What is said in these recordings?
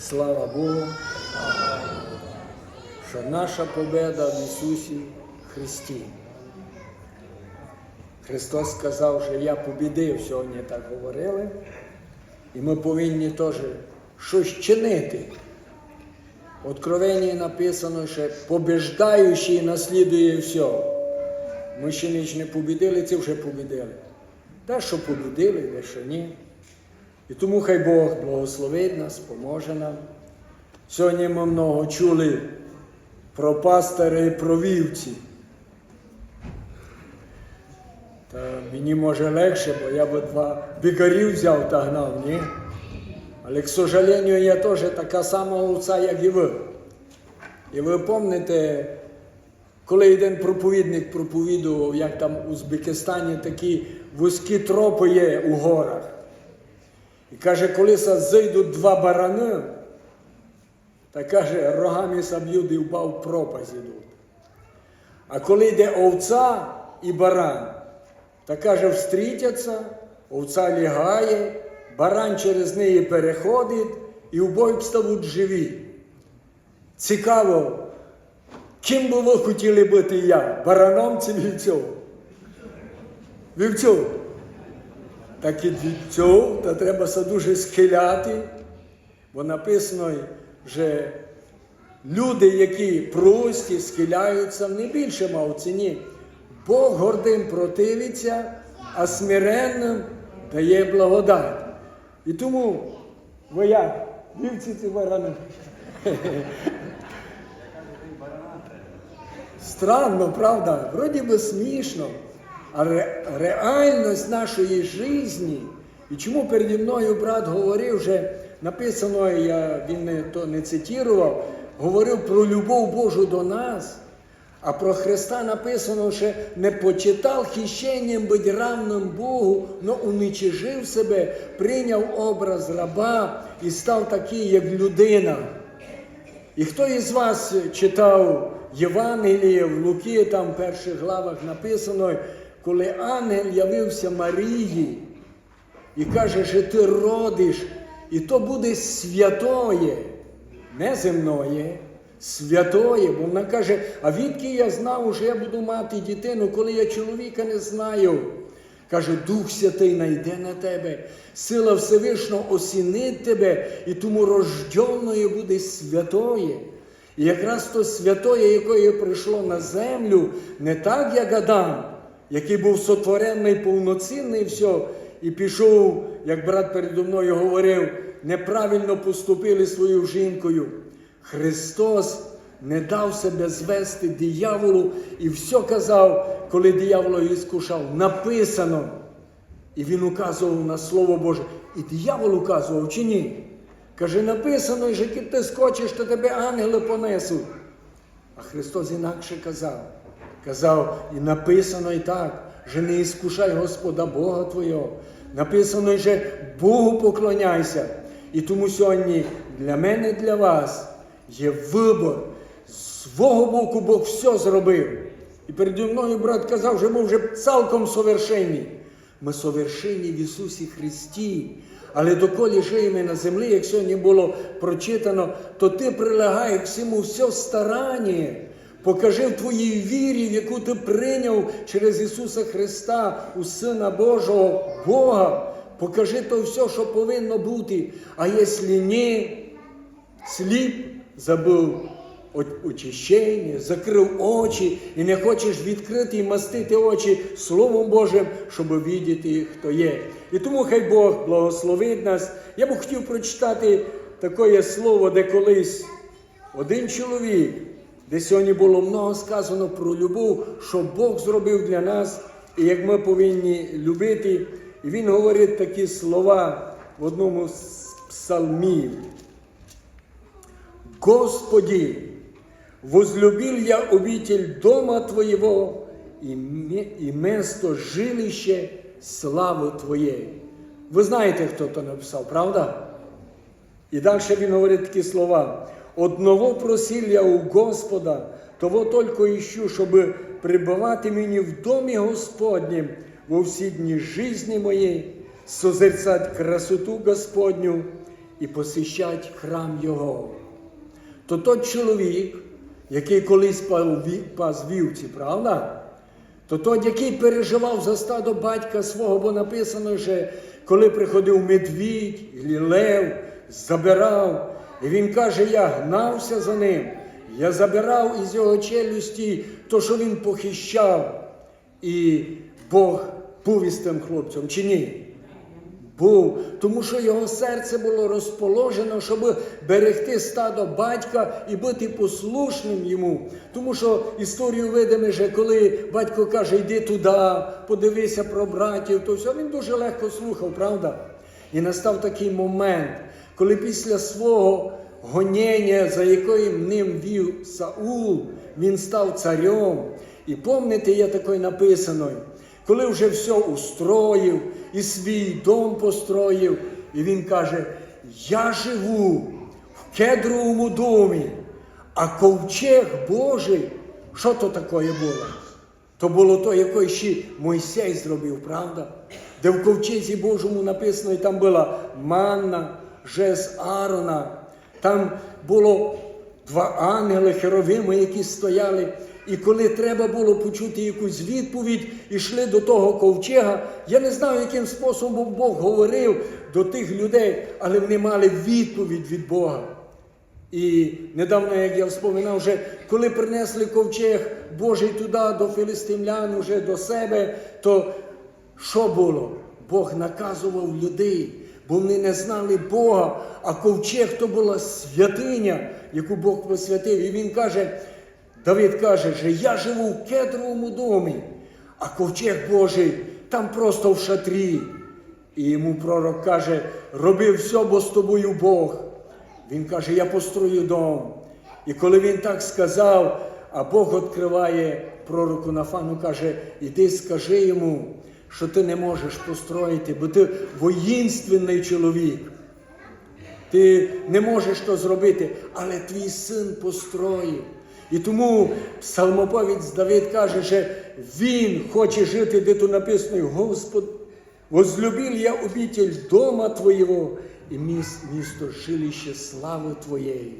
Слава Богу, що наша победа в Ісусі Христі. Христос сказав, що я побідив, сьогодні так говорили, і ми повинні теж щось чинити. В Откровенні написано, що побіждаючий наслідує все. Ми ще ніч не побідили, це вже побідили. Те, що побідили, де що ні. І тому хай Бог благословить нас, поможе нам. Сьогодні ми много чули про пастора і про вівці. Та мені може легше, бо я би два бігарів взяв та гнав, ні? Але, к сожалению, я теж така сама овця, як і ви. І ви пам'ятаєте, коли один проповідник проповідував, як там у Узбекистані такі вузькі тропи є у горах. І каже, коли зайдуть два барани, та каже, рогами соб'ють і впав в пропасть ідуть. А коли йде овця і баран, та каже, встрітяться, овця лягає, баран через неї переходить і обоє стають живі. Цікаво, ким би ви хотіли бути я? Бараном чи вівцем? Вівцем. Так і вівцем, та треба се дуже схиляти, бо написано, що люди, які прості, схиляються, не більше мав ціні. Бог гордим противиться, а смиренним дає благодать. І тому ви як? Вівці ці барани. Странно, правда? Вроді би смішно. А ре, реальність нашої житті, і чому переді мною брат говорив, вже написано, я, він не, то не цитував, говорив про любов Божу до нас, а про Христа написано, що не почитав хищенням бить равним Богу, но уничижив себе, прийняв образ раба і став такий, як людина. І хто із вас читав Євангеліє в Луки, там в перших главах написано, коли ангел явився Марії і каже, що ти родиш, і то буде святоє, не земноє, святоє. Бо вона каже, а відки я знав, що я буду мати дитину, коли я чоловіка не знаю. Каже, Дух Святий найде на тебе, сила Всевишнього осінить тебе, і тому рожденною буде святоє. І якраз то святоє, якої прийшло на землю, не так, як Адам, який був сотворений, повноцінний, все, і пішов, як брат передо мною говорив, неправильно поступили своєю жінкою. Христос не дав себе звести дияволу і все казав, коли диявол його іскушав. Написано. І він указував на Слово Боже. І диявол указував чи ні? Каже, написано, що як ти скочиш, то тебе ангели понесуть. А Христос інакше казав. Казав, і написано і так, що не іскушай Господа Бога Твого. Написано, що Богу поклоняйся. І тому сьогодні для мене, для вас є вибор. З свого боку Бог все зробив. І переді мною брат казав, що ми вже цілком совершенні. Ми совершенні в Ісусі Христі. Але доколі живемо на землі, як сьогодні було прочитано, то ти прилагай к всьому все старання. Покажи в твоїй вірі, яку ти прийняв через Ісуса Христа, у Сина Божого Бога. Покажи то все, що повинно бути. А якщо ні, сліп забув очищення, закрив очі і не хочеш відкрити і мастити очі Словом Божим, щоб видіти, хто є. І тому хай Бог благословить нас. Я б хотів прочитати таке слово, де колись один чоловік, де сьогодні було много сказано про любов, що Бог зробив для нас, і як ми повинні любити. І він говорить такі слова в одному з псалмів. Господи, возлюбил я обитель дома Твоего и, и место жилище слави Твоєї. Ви знаєте, хто то написав, правда? І далі він говорить такі слова. Одного просил я у Господа, того только ищу, щоб пребывати мені в домі Господнім во всі дні жизни моєї, созерцать красоту Господню і посещать храм Його. То той чоловік, який колись пас вівці, правда? То той, який переживав за стадо батька свого, бо написано, що коли приходив медвідь, лев, забирав, і він каже, я гнався за ним, я забирав із його челюсті то, що він похищав. І Бог був із тим хлопцем, чи ні? Був, тому що його серце було розположено, щоб берегти стадо батька і бути послушним йому. Тому що історію видимо, що коли батько каже, йди туди, подивися про братів, то все, він дуже легко слухав, правда? І настав такий момент, коли після свого гоніння, за яким ним вів Саул, він став царем. І помните, є такий написано, коли вже все устроїв і свій дом построїв, і він каже: Я живу в кедровому домі, а ковчег Божий, що то таке було? То було то, яке ще Мойсей зробив, правда? Де в ковчезі Божому написано, і там була манна, жез Аарона, там було два ангели, херовими, які стояли. І коли треба було почути якусь відповідь, ішли до того ковчега. Я не знаю, яким способом Бог говорив до тих людей, але вони мали відповідь від Бога. І недавно, як я вспоминав, вже коли принесли ковчег Божий туди, до філістимлян, уже до себе, то що було? Бог наказував людей, бо вони не знали Бога, а ковчег то була святиня, яку Бог посвятив. І він каже, Давид каже, що я живу в кедровому домі, а ковчег Божий там просто в шатрі. І йому пророк каже, роби все, бо з тобою Бог. Він каже, я построю дом. І коли він так сказав, а Бог відкриває пророку Нафану, каже, іди скажи йому, що ти не можеш построїти, бо ти воїнственний чоловік. Ти не можеш то зробити, але твій син построїв. І тому псалмоповець Давид каже, що він хоче жити, де тут написано, Господь, возлюбив я обитель дома Твоєго і міс- місто жилище слави Твоєї.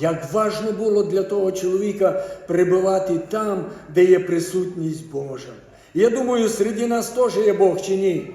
Як важно було для того чоловіка перебувати там, де є присутність Божа. Я думаю, серед нас теж є Бог чи ні?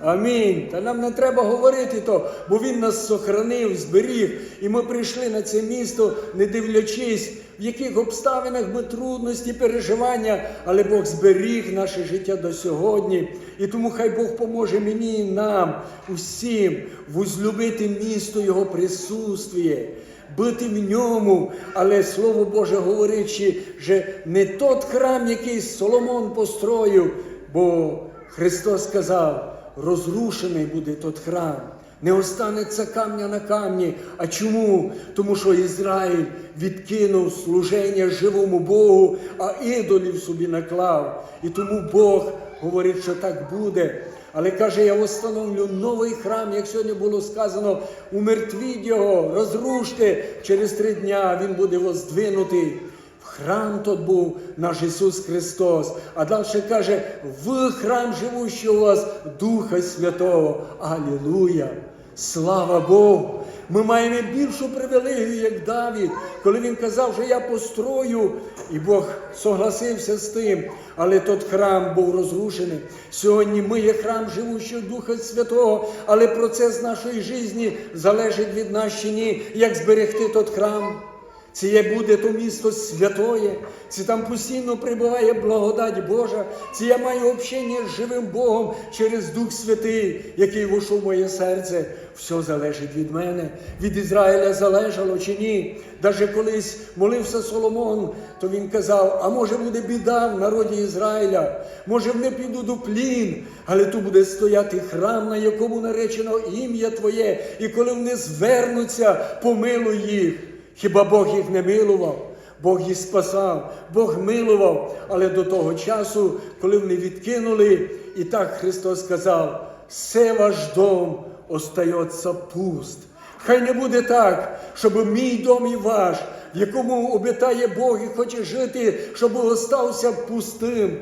Амінь. Та нам не треба говорити то, бо Він нас сохранив, зберіг. І ми прийшли на це місто, не дивлячись, в яких обставинах ми трудності, переживання, але Бог зберіг наше життя до сьогодні. І тому хай Бог поможе мені і нам, усім, возлюбити місто Його присутствіє. Бути в ньому, але Слово Боже говорить, що не тот храм, який Соломон построїв, бо Христос сказав, розрушений буде тот храм. Не останеться камня на камні. А чому? Тому що Ізраїль відкинув служення живому Богу, а ідолів собі наклав. І тому Бог говорить, що так буде. Але каже, я встановлю новий храм, як сьогодні було сказано, умертвіть його, розруште. Через три дня він буде воздвинутий. Храм тот був наш Ісус Христос. А далі каже, в храм живущий у вас Духа Святого. Алілуя! Слава Богу! Ми маємо більшу привілегію, як Давід, коли він казав, що я построю, і Бог согласився з тим, але тот храм був розрушений. Сьогодні ми є храм живущого Духа Святого, але процес нашої житті залежить від нас чи ні, як зберегти тот храм. Це є буде то місто святоє, це там постійно прибуває благодать Божа, це я маю общення з живим Богом через Дух Святий, який вийшов в моє серце. Все залежить від мене, від Ізраїля залежало чи ні. Даже колись молився Соломон, то він казав: а може буде біда в народі Ізраїля, може вони підуть у плін, але тут буде стояти храм, на якому наречено ім'я Твоє, і коли вони звернуться, помилуй їх. Хіба Бог їх не милував? Бог їх спасав, Бог милував, але до того часу, коли вони відкинули, і так Христос сказав: все ваш дом остається пуст. Хай не буде так, щоб мій дом і ваш, в якому обітає Бог і хоче жити, щоб остався пустим.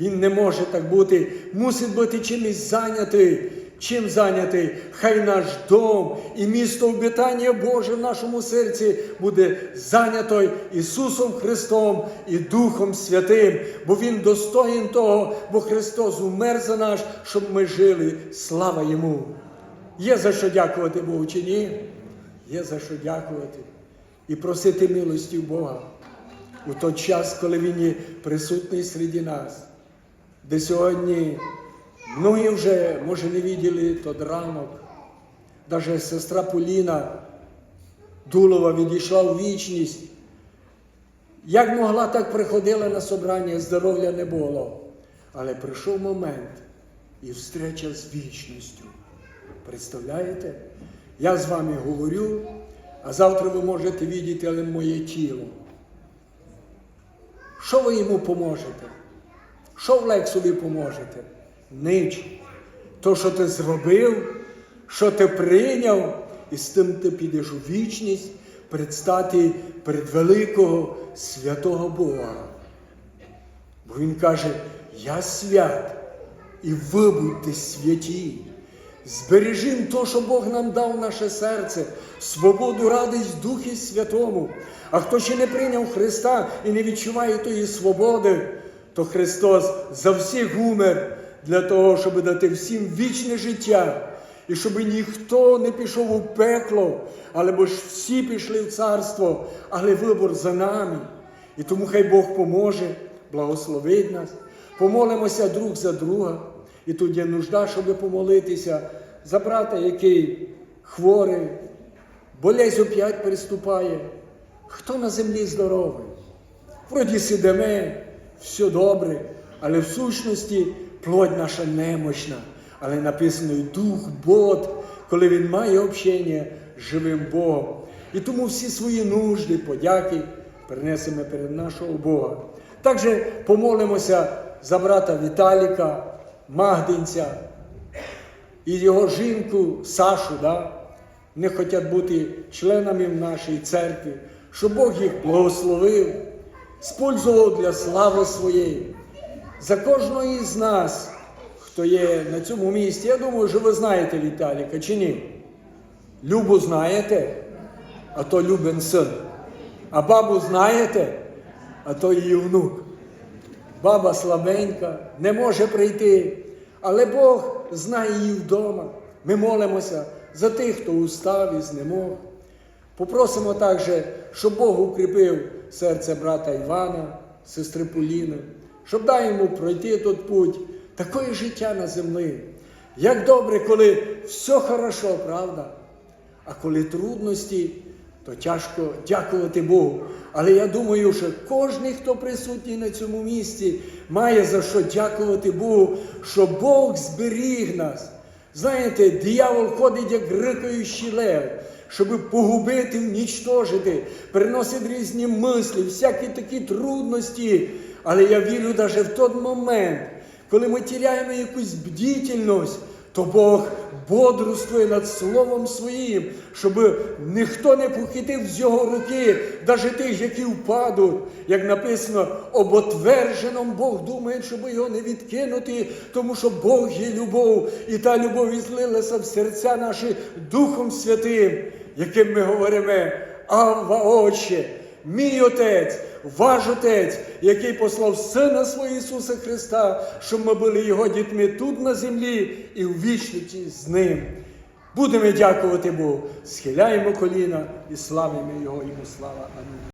Він не може так бути, мусить бути чимось зайнятий. Чим зайнятий, хай наш дом і місто обітання Боже в нашому серці буде зайнято Ісусом Христом і Духом Святим, бо Він достоїн того, бо Христос умер за нас, щоб ми жили. Слава Йому! Є за що дякувати Богу чи ні? Є за що дякувати і просити милості у Бога у той час, коли Він є присутній серед нас, де сьогодні многі вже, може, не виділи тот ранок. Даже сестра Поліна Дулова відійшла у вічність. Як могла, так приходила на собрання, здоров'я не було. Але прийшов момент і встреча з вічністю. Представляєте? Я з вами говорю, а завтра ви можете видіти але моє тіло. Що ви йому поможете? Що в Лексові поможете? Нич. То, що ти зробив, що ти прийняв, і з тим ти підеш у вічність предстати перед великого святого Бога. Бо Він каже, я свят, і ви будьте святі. Збережімо то, що Бог нам дав наше серце, свободу, радість Духі Святому. А хто ще не прийняв Христа і не відчуває тої свободи, то Христос за всіх умер для того, щоб дати всім вічне життя. І щоб ніхто не пішов у пекло, але бо ж всі пішли в царство, але вибор за нами. І тому хай Бог поможе, благословить нас, помолимося друг за друга. І тут є нужда, щоб помолитися за брата, який хворий, болезнь оп'ять приступає. Хто на землі здоровий? Вроді сидимо, все добре, але в сущності плоть наша немощна. Але написано дух Бог, коли він має общення з живим Богом. І тому всі свої нужди, подяки принесемо перед нашого Бога. Також помолимося за брата Віталіка, Магдинця і його жінку Сашу. Да? Не хочуть бути членами в нашій церкві, щоб Бог їх благословив, спользував для слави своєї. За кожного із нас, хто є на цьому місці, я думаю, що ви знаєте Віталіка чи ні? Любу знаєте, а то Любин син. А бабу знаєте, а то її внук. Баба слабенька, не може прийти, але Бог знає її вдома. Ми молимося за тих, хто устав і знемог. Попросимо також, щоб Бог укріпив серце брата Івана, сестри Поліни, щоб дай йому пройти тот путь, такої життя на землі. Як добре, коли все хорошо, правда? А коли трудності, то тяжко дякувати Богу. Але я думаю, що кожен, хто присутній на цьому місці, має за що дякувати Богу, що Бог зберіг нас. Знаєте, диявол ходить як рикаючий лев, щоб погубити, внічтожити, приносить різні мислі, всякі такі трудності. Але я вірю навіть в той момент, коли ми тіряємо якусь бдительність, то Бог бодрствує над Словом Своїм, щоб ніхто не похитив з його руки, навіть тих, які впадуть. Як написано, об отверженому Бог думає, щоб його не відкинути, тому що Бог є любов, і та любов ізлилася в серця наші Духом Святим, яким ми говоримо, Авва Отче, мій Отець, ваш Отець, який послав Сина свого Ісуса Христа, щоб ми були Його дітьми тут на землі і в вічності з Ним. Будемо дякувати Богу, схиляємо коліна і славимо Його, йому слава. Амінь.